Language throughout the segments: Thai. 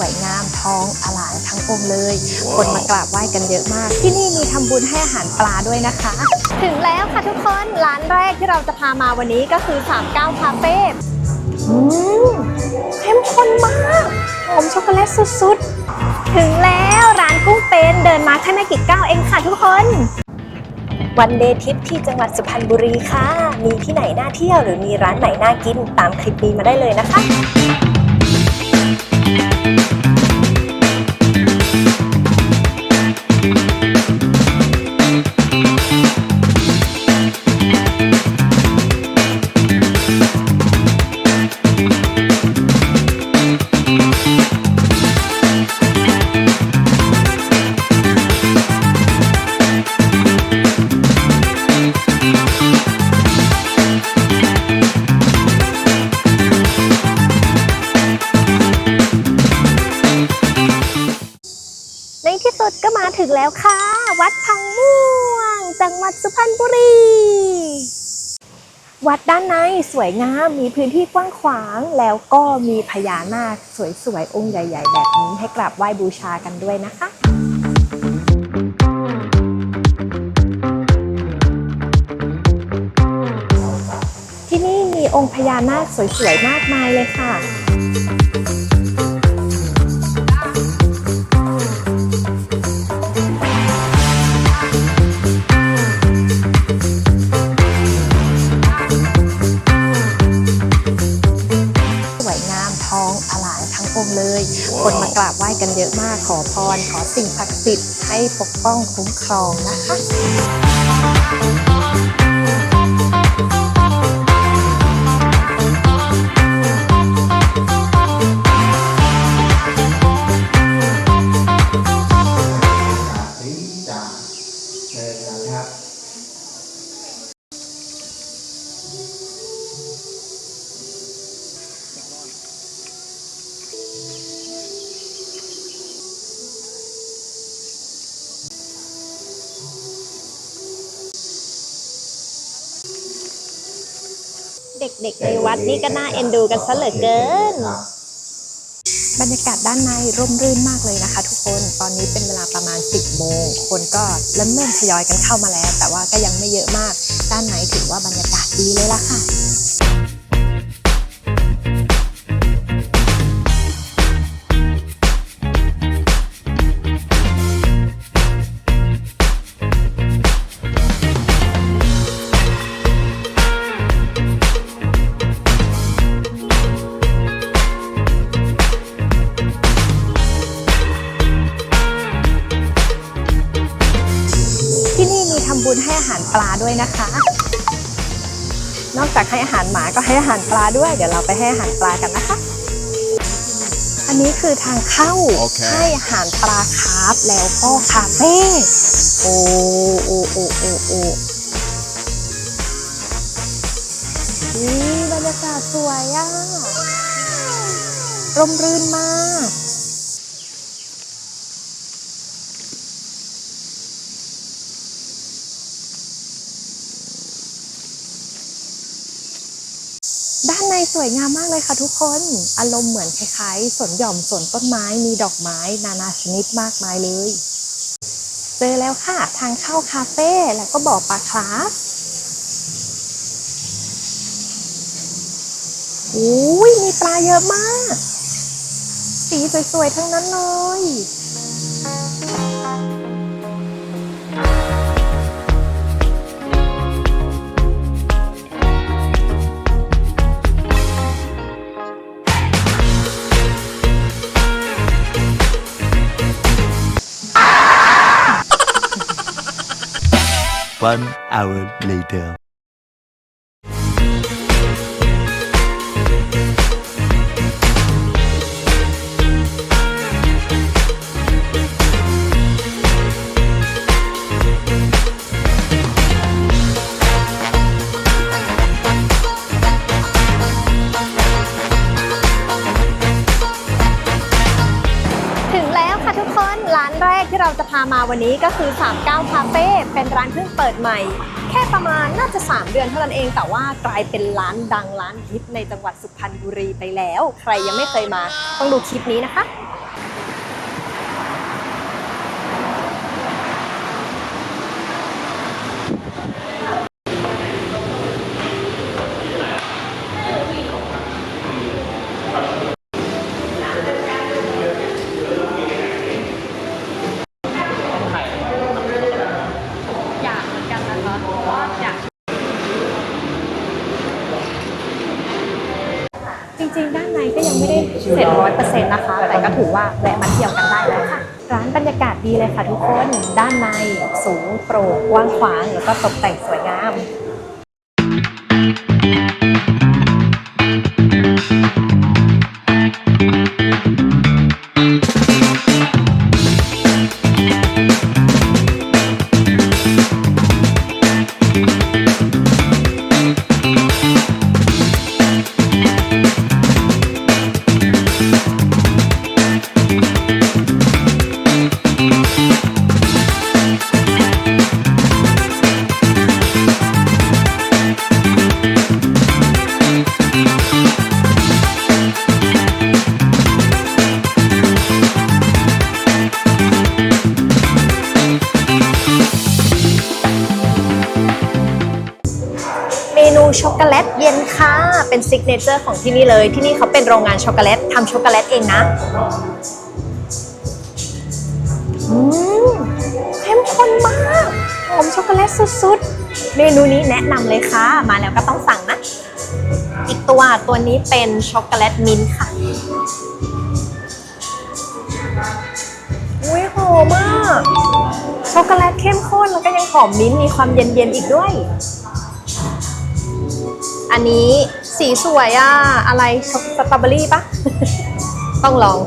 สวยงามทองอลามทั้งองค์เลย คนมากราบไหว้กันเยอะมาก ที่นี่มีทำบุญให้อาหารปลาด้วยนะคะ ถึงแล้วค่ะทุกคนร้านแรกที่เราจะพามาวันนี้ก็คือ 39คาเฟ่อืมเข้มข้นมากหอมช็อกโกแลตสุดๆ ถึงแล้วร้านกุ้งเป็นเดินมาแค่ไม่กี่ก้าวเองค่ะทุกคนวันเดย์ทริปที่จังหวัดสุพรรณบุรีค่ะ มีที่ไหนน่าเที่ยวหรือมีร้านไหนน่ากินตามคลิปนี้มาได้เลยนะคะ พรรณบุรี วัดด้านในสวยงาม มีพื้นที่กว้างขวาง แล้วก็มีพญานาคสวยๆ องค์ใหญ่ ๆ แบบนี้ให้กราบไหว้บูชากันด้วยนะคะที่นี่มีองค์พญานาคสวยๆ มากมายเลยค่ะ ขอพรขอสิ่งศักดิ์สิทธิ์ให้ปกป้องคุ้มครองนะคะ เด็กๆในวัดนี่ก็น่าเอ็นดูกันซะเหลือเกิน บรรยากาศด้านในร่มรื่นมากเลยนะคะ ทุกคนตอนนี้เป็นเวลาประมาณ 10 โมง คนก็เริ่มเริ่มทยอยกันเข้ามาแล้ว แต่ว่าก็ยังไม่เยอะมาก ด้านในถือว่าบรรยากาศดีเลยล่ะค่ะ บุญให้อาหารปลาด้วยนะคะ นอกจากให้อาหารหมาก็ให้อาหารปลาด้วย เดี๋ยวเราไปให้อาหารปลากันนะคะ อันนี้คือทางเข้าโอเคให้อาหารปลาคาร์ฟแล้วก็คาเฟ่โอ้โอ้โอ้โอ้โอ้นี่บรรยากาศสวยอะร่มรื่นมาก ด้านใน สวยงามมากเลยค่ะทุกคน อารมณ์เหมือนคล้ายๆสวนหย่อมสวนต้นไม้มีดอกไม้ นานาชนิดมากมายเลย เจอแล้วค่ะ ทางเข้าคาเฟ่แล้วก็บ่อปลาคลาสอุ้ยมีปลาเยอะมาก สีสวยๆทั้งนั้นเลย One hour later. มาวันนี้ก็คือ 39 คาเฟ่เป็นร้านเพิ่งเปิดใหม่ แค่ประมาณน่าจะ 3 เดือนเท่านั้นเอง แต่ว่ากลายเป็นร้านดังร้านฮิตในจังหวัดสุพรรณบุรีไปแล้ว ใครยังไม่เคยมาต้องดูคลิปนี้นะคะ จริงๆ ด้านในก็ยังไม่ได้เสร็จร้อยเปอร์เซ็นต์นะคะ แต่ก็ถือว่าแวะมาเที่ยวกันได้แล้วค่ะ ร้านบรรยากาศดีเลยค่ะทุกคน ด้านในสูงโปร่งกว้างขวางแล้วก็ตกแต่งสวยงาม เป็นซิกเนเจอร์ของที่นี่เลย ที่นี่เขาเป็นโรงงานช็อกโกแลตทำช็อกโกแลตเองนะอืมเข้มข้นมากหอมช็อกโกแลตสุดๆ เมนูนี้แนะนำเลยค่ะ มาแล้วก็ต้องสั่งนะ อีกตัวตัวนี้เป็นช็อกโกแลตมิ้นท์ค่ะ อุ้ยหอมมากช็อกโกแลตเข้มข้นแล้วก็ยังหอมมิ้นท์มีความเย็นๆอีกด้วย อันนี้ สีสวยอะ อะไรช็อกสตรอเบอรี่ปะ ต้องลอง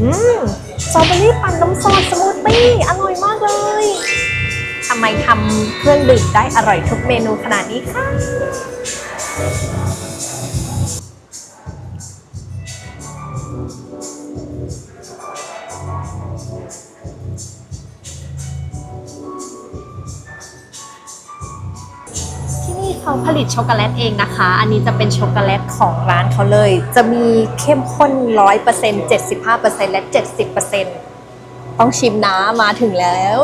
อืมสตรอเบอรี่ปั่นน้ำซอสสมูทตี้ อร่อยมากเลยทำไมทำเครื่องดื่มได้อร่อยทุกเมนูขนาดนี้คะ ลิตช็อกโกแลตเองนะคะ อันนี้จะเป็นช็อกโกแลตของร้านเขาเลย จะมีเข้มข้นร้อยเปอร์เซ็นต์เจ็ดสิบห้าเปอร์เซ็นต์และเจ็ดสิบเปอร์เซ็นต์ต้องชิมนะมาถึงแล้ว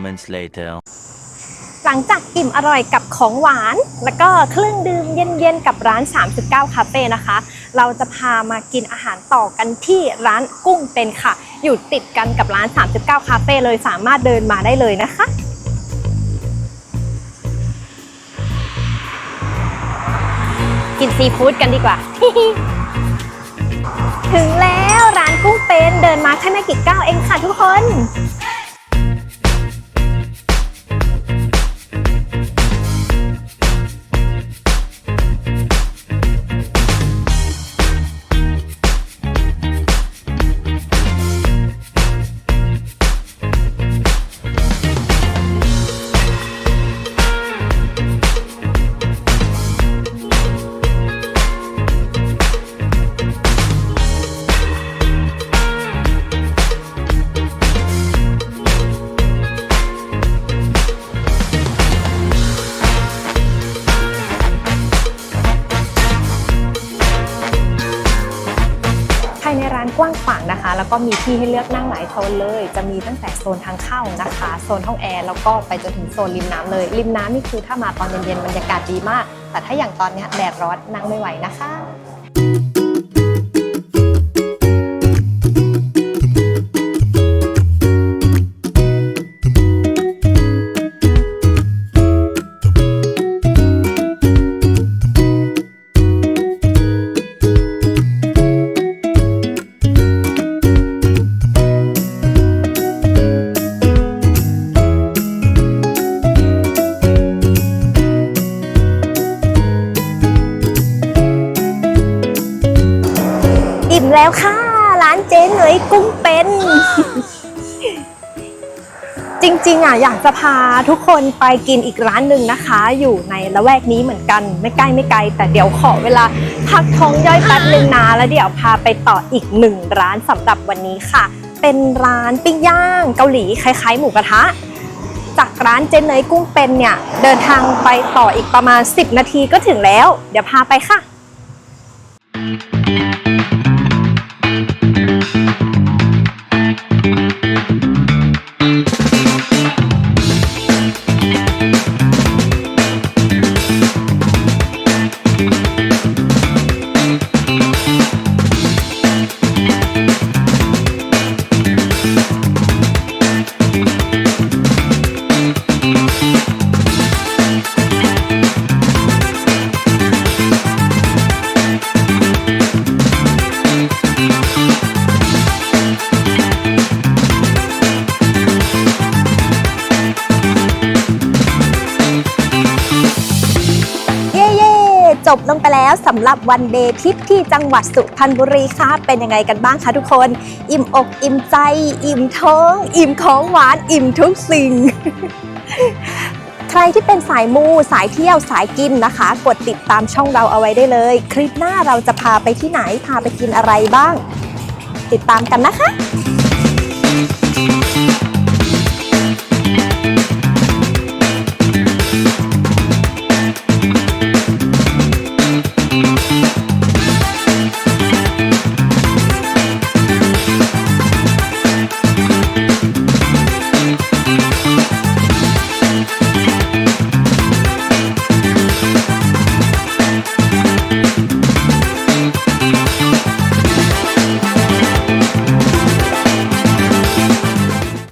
moments later. หลังจากอิ่มอร่อยกับของหวาน แล้วก็เครื่องดื่มเย็นๆกับร้าน 39 คาเฟ่นะคะ เราจะพามากินอาหารต่อกันที่ร้านกุ้งเป็นค่ะ อยู่ติดกันกับร้าน 39 คาเฟ่เลยสามารถเดินมาได้เลยนะคะกินซีฟู้ดกันดีกว่า ถึงแล้วร้านกุ้งเป็นเดินมาแค่ไม่กี่ก้าวเองค่ะทุกคน แล้วก็มีที่ให้เลือกนั่งหลายโซนเลย จะมีตั้งแต่โซนทางเข้านะคะ โซนห้องแอร์แล้วก็ไปจนถึงโซนริมน้ำเลย ริมน้ำนี่คือถ้ามาตอนเย็นๆบรรยากาศดีมาก แต่ถ้าอย่างตอนนี้แดดร้อนนั่งไม่ไหวนะคะ แล้วค่ะ ร้านเจ๊เหนยกุ้งเป็น จริงๆอะอยากจะพาทุกคนไปกินอีกร้านหนึ่งนะคะ อยู่ในละแวกนี้เหมือนกัน ไม่ใกล้ไม่ไกล แต่เดี๋ยวขอเวลาพักท้องย่อยแป๊บนึงนะแล้วเดี๋ยวพาไปต่ออีกหนึ่งร้านสำหรับวันนี้ค่ะ เป็นร้านปิ้งย่างเกาหลีคล้ายๆหมูกระทะจากร้านเจนเนยกุ้งเป็นเนี่ย เดินทางไปต่ออีกประมาณ 10 นาทีก็ถึงแล้ว เดี๋ยวพาไปค่ะ จบลงไปแล้วสำหรับวันเดย์ทริปที่จังหวัดสุพรรณบุรีค่ะเป็นยังไงกันบ้างคะทุกคน อิ่มอกอิ่มใจ อิ่มท้อง อิ่มของหวานอิ่มทุกสิ่งใครที่เป็นสายมูสายเที่ยวสายกินนะคะ กดติดตามช่องเราเอาไว้ได้เลย คลิปหน้าเราจะพาไปที่ไหนพาไปกินอะไรบ้าง ติดตามกันนะคะ